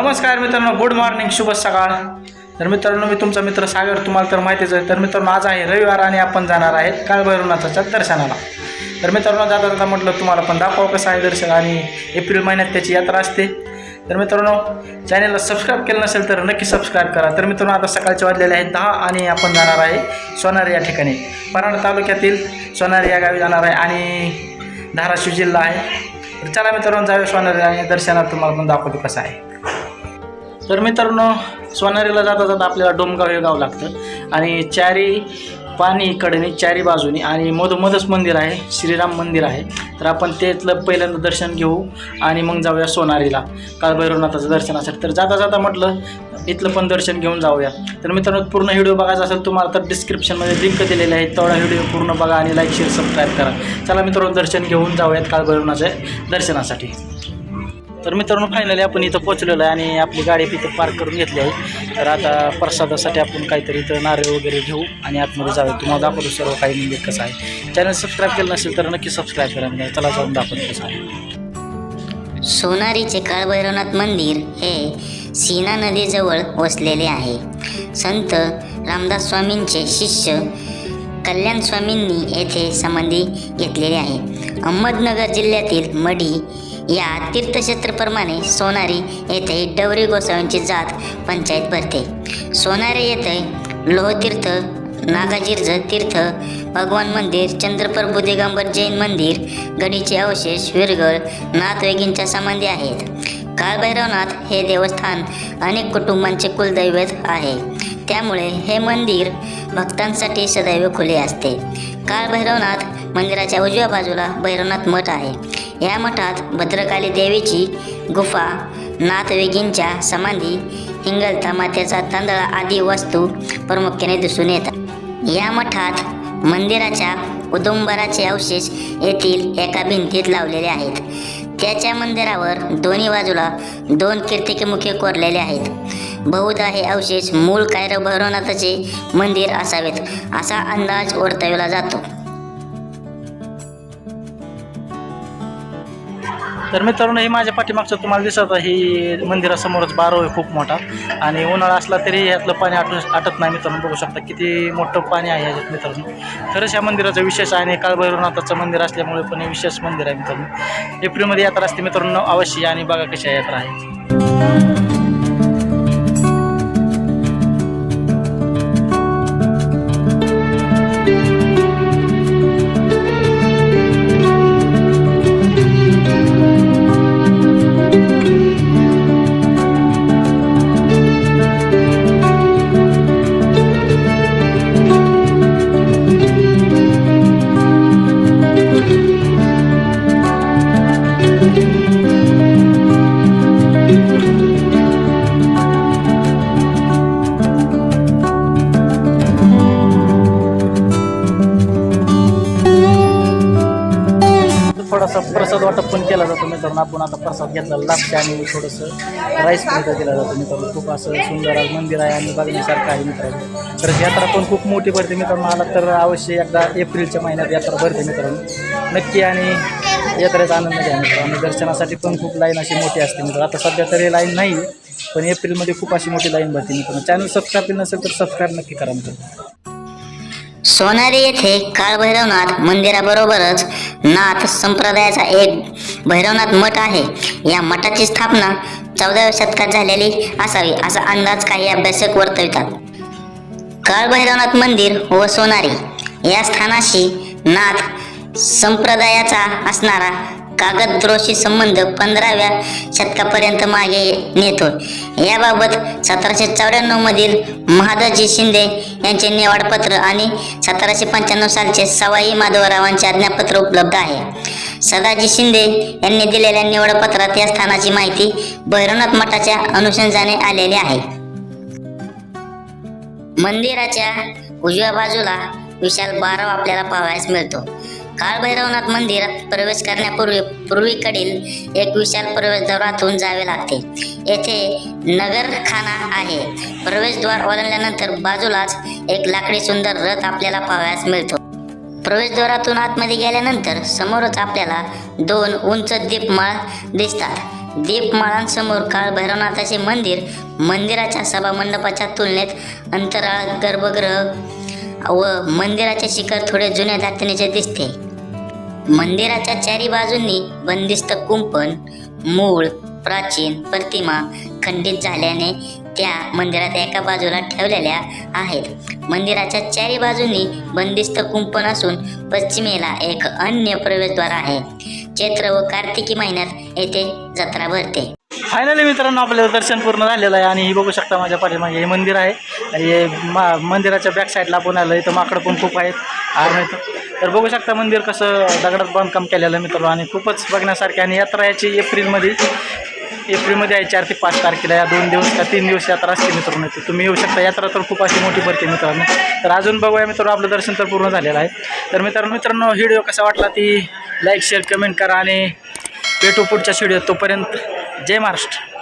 नमस्कार मित्रांनो good morning शुभ सकाळ. तर मित्रांनो मी तुमचा मित्र सागर तुम्हाला तर माहितीच आहे. तर मित्रांनो आज आहे रविवार आणि आपण जाणार आहेत काळभैरवनाथाच्या दर्शनाला. तर मित्रांनो जाता जाता म्हटलं तुम्हाला पण दाखवा कसं आहे दर्शन आणि एप्रिल महिन्यात त्याची यात्रा असते. तर मित्रांनो चॅनलला सबस्क्राईब केलं नसेल तर नक्की सबस्क्राईब करा. तर मित्रांनो आता सकाळचे वाजलेले आहेत दहा आणि आपण जाणार आहे सोनारी या ठिकाणी. परांडा तालुक्यातील सोनारी या गावी जाणार आहे आणि धाराशिव जिल्हा आहे. तर चला मित्रांनो जाऊया सोनारी आणि दर्शनात तुम्हाला पण दाखवतो कसं आहे. तर मित्रांनो सोनारीला जाता जाता आपल्याला डोमगाव हे गाव लागतं. आणि चारी पाणी कडे चारी बाजूनी आणि मधोमधच मंदिर आहे श्रीराम मंदिर आहे. तर आपण तेथलं पहिल्यांदा दर्शन घेऊ आणि मग जाऊया सोनारीला. काळभैरवनाथाचं दर्शनासाठी तर जाता जाता म्हटलं इथलं पण दर्शन घेऊन जाऊया. तर मित्रांनो पूर्ण व्हिडिओ बघायचा असेल तुम्हाला तर डिस्क्रिप्शनमध्ये लिंक दिलेले आहे. तेवढा व्हिडिओ पूर्ण बघा आणि लाईक शेअर सबस्क्राईब करा. चला मित्रांनो दर्शन घेऊन जाऊयात कालभैरवनाच्या दर्शनासाठी. तर मित्रांनो फायनली आपण इथं पोचलेलो आहे आणि आपली गाडी तिथं पार्क करून घेतली आहे. तर आता प्रसादासाठी आपण काहीतरी इथं नारळ वगैरे घेऊ आणि आतमध्ये जाऊ तुम्हाला दाखवतो सर्व काही म्हणजे कसं आहे. चॅनल सबस्क्राईब केलं नसेल तर नक्की सबस्क्राईब करा म्हणजे चला जाऊन दाखवतो कसं आहे. सोनारीचे काळभैरवनाथ मंदिर हे सीना नदीजवळ वसलेले आहे. संत रामदास स्वामींचे शिष्य कल्याण स्वामींनी येथे समाधी घेतलेली आहे. अहमदनगर जिल्ह्यातील मढी या तीर्थक्षेत्राप्रमाणे सोनारी येथे डवरी गोसाव्यांची जात पंचायत भरते. सोनारी येथे लोहतीर्थ नागाजीर्ज तीर्थ भगवान मंदिर चंद्रप्रभू दिगंबर जैन मंदिर गडीचे अवशेष विरगळ नाथवेगींच्या समाधी आहेत. काळभैरवनाथ हे देवस्थान अनेक कुटुंबांचे कुलदैवत आहे. त्यामुळे हे मंदिर भक्तांसाठी सदैव खुले असते. काळभैरवनाथ मंदिराच्या उजव्या बाजूला भैरवनाथ मठ आहे. या मठात भद्रकाली देवीची गुफा नाथवेगींच्या समाधी हिंगलता मातेचा तांदळा आदी वस्तू प्रामुख्याने दिसून येतात. या मठात मंदिराच्या उदुंबराचे अवशेष येथील एका भिंतीत लावलेले आहेत. त्याच्या मंदिरावर दोन्ही बाजूला दोन कीर्तिकेमुखे कोरलेले आहेत. बहुधा हे अवशेष मूळ कायरो भैरवनाथाचे मंदिर असावेत असा अंदाज वर्तविला जातो. तर मित्रांनो हे माझ्या पाठीमागचं तुम्हाला दिसत आहे ही मंदिरासमोरच बारव आहे खूप मोठा. आणि उन्हाळा असला तरी यातलं पाणी आटू आटत नाही मित्रांनो बघू शकता किती मोठं पाणी आहे याच्यात मित्रांनो. खरंच या मंदिराचं विशेष आहे आणि काळभैरवनाथाचं मंदिर असल्यामुळे पण हे विशेष मंदिर आहे मित्रांनो. एप्रिलमध्ये यात्रा असते मित्रांनो अवश्य आणि बघा कशी यात्रा आहे. केला जातो मित्रांनो. आपण आता प्रसाद घेतला लागते आणि थोडंसं राईस पण केला दिला जातो मित्रांनो. खूप असं सुंदर आज मंदिर आहे आणि बघण्यासारखं आहे मित्रांनो. तर यात्रा पण खूप मोठी भरते मित्रांनो. आला तर अवश्य एकदा एप्रिलच्या महिन्यात यात्रा भरते मित्रांनो. नक्की आणि यात्रेचा आनंद घ्या मित्रांनो. दर्शनासाठी पण खूप लाईन अशी मोठी असते मित्रांनो. आता सध्या तरी लाईन नाही पण एप्रिलमध्ये खूप अशी मोठी लाईन भरते मित्रांनो. चॅनल सबस्क्राईब केलं नसेल तर सबस्क्राईब नक्की करा मित्रांनो. सोनारी येथे काळभैरवनाथ मंदिराबरोबरच नाथ संप्रदायाचा एक भैरवनाथ मठ आहे. या मठाची स्थापना चौदाव्या शतकात झालेली असावी असा अंदाज काही अभ्यासक वर्तवितात. काळभैरवनाथ मंदिर व सोनारी या स्थानाशी नाथ संप्रदायाचा असणारा कागदद्रोशी संबंध पंधराव्या शतकापर्यंत मागे नेतो. याबाबत सतराशे चौऱ्याण्णव मधील महादाजी शिंदे यांचे निवाडपत्र आणि सतराशे पंच्याण्णव सालचे सवाई माधवरावांचे आज्ञापत्र उपलब्ध आहे. सदाजी शिंदे यांनी दिलेल्या निवडपत्रात या स्थानाची माहिती भैरवनाथ मठाच्या अनुषंगाने आलेली आहे. मंदिराच्या उजव्या बाजूला विशाल बारव आपल्याला पाहायला मिळतो. काळभैरवनाथ मंदिरात प्रवेश करण्यापूर्वी पूर्वीकडील एक विशाल प्रवेशद्वारातून जावे लागते. येथे नगरखाना आहे. प्रवेशद्वार ओलांडल्यानंतर बाजूलाच एक लाकडी सुंदर रथ आपल्याला पाहायला मिळतो. प्रवेशद्वारातून आतमध्ये गेल्यानंतर समोरच आपल्याला दोन उंच दीपमाळ दिसतात. दीपमाळांसमोर काळ भैरवनाथाचे मंदिर मंदिराच्या सभामंडपाच्या तुलनेत अंतराळ गर्भगृह व मंदिराचे शिखर थोडे जुन्या धातणीचे दिसते. मंदिराच्या चारी बाजूंनी बंदिस्त कुंपण मूळ प्राचीन प्रतिमा खंडित झाल्याने त्या मंदिरात एका बाजूला ठेवलेल्या आहेत. मंदिराच्या चारी बाजूंनी बंदिस्त कुंपण असून पश्चिमेला एक अन्य प्रवेशद्वार आहे. चैत्र व कार्तिकी महिन्यात येथे जत्रा भरते. फायनली मित्रांनो आपलं दर्शन पूर्ण झालेलं आहे आणि ही बघू शकता माझ्या पाठीमागे हे मंदिर आहे. आणि हे मा मंदिराच्या बॅक साईडला आपण आलं इथं माकडं पण खूप आहेत आणि तर बघू शकता मंदिर कसं दगडात बांधकाम केलेलं आहे मित्रांनो आणि खूपच बघण्यासारखे आणि यात्रा याची एप्रिलमध्ये एप्रिलमध्ये आहे चार ते पाच तारखेला या दोन दिवस का तीन दिवस यात्रा असते मित्रांनो इथे. तुम्ही येऊ शकता यात्रा तर खूप अशी मोठी भरते मित्रांनो. तर अजून बघूया मित्रांनो आपलं दर्शन तर पूर्ण झालेलं आहे. तर मित्रांनो मित्रांनो व्हिडिओ कसा वाटला ती लाईक शेअर कमेंट करा आणि भेटू पुढच्या व्हिडिओ तोपर्यंत. जय महाराष्ट्र.